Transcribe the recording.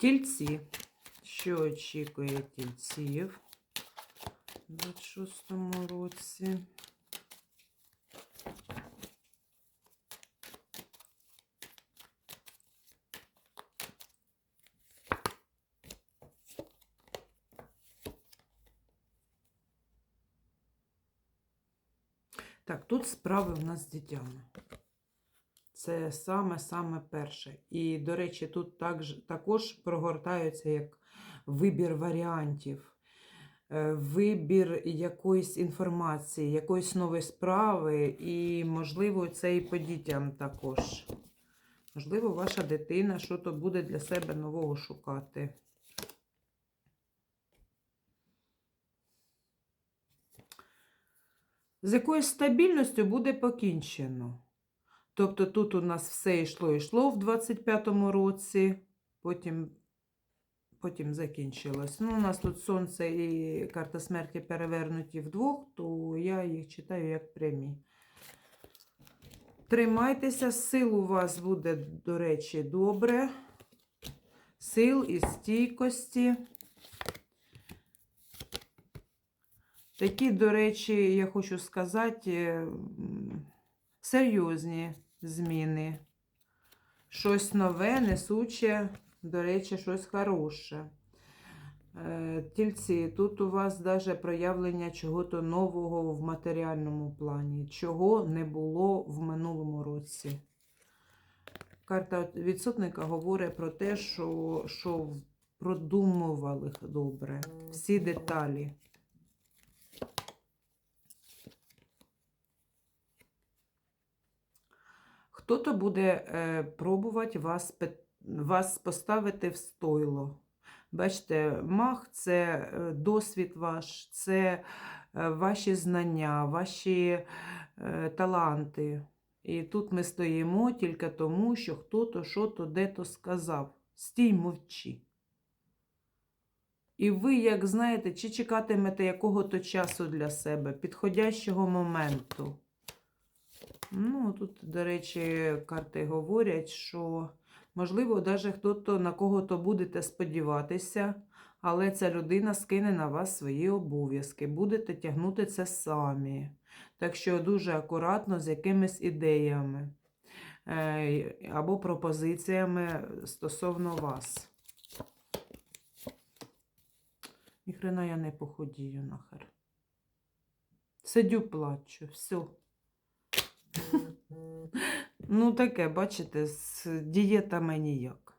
Тільці. Що очікує тільців у 26-му році? Так, тут справи в нас з дітями. Це саме-саме перше. І, до речі, тут також, прогортаються як вибір варіантів, е, вибір якоїсь інформації, якоїсь нової справи, і, можливо, це і по дітям також. Можливо, ваша дитина щось буде для себе нового шукати. З якоюсь стабільністю буде покінчено. Тобто тут у нас все йшло йшло в 25-му році, потім, потім закінчилось. Ну, у нас тут сонце і карта смерті перевернуті вдвох, то я їх читаю як прямі. Тримайтеся, сил у вас буде, до речі, добре. Сил і стійкості. Такі, до речі, я хочу сказати, серйозні зміни. Щось нове, несуче, до речі, щось хороше. Е, Тільці, тут у вас даже проявлення чого-то нового в матеріальному плані, чого не було в минулому році. Карта відсотника говорить про те, що, що продумували добре всі деталі. Хто-то буде е, пробувати вас, вас поставити в стойло. Бачите, мах це е, досвід ваш, це е, ваші знання, ваші таланти. І тут ми стоїмо тільки тому, що хто-то що-то де-то сказав. Стій мовчи. І ви, як знаєте, чи чекатимете якого-то часу для себе, підходящого моменту. Ну, тут, до речі, карти говорять, що, можливо, навіть хто-то на кого-то будете сподіватися, але ця людина скине на вас свої обов'язки, будете тягнути це самі. Так що дуже акуратно з якимись ідеями е, або пропозиціями стосовно вас. Ніхрена я не походію нахер. Сидю, плачу, все. Ну, таке, бачите, з дієтами ніяк.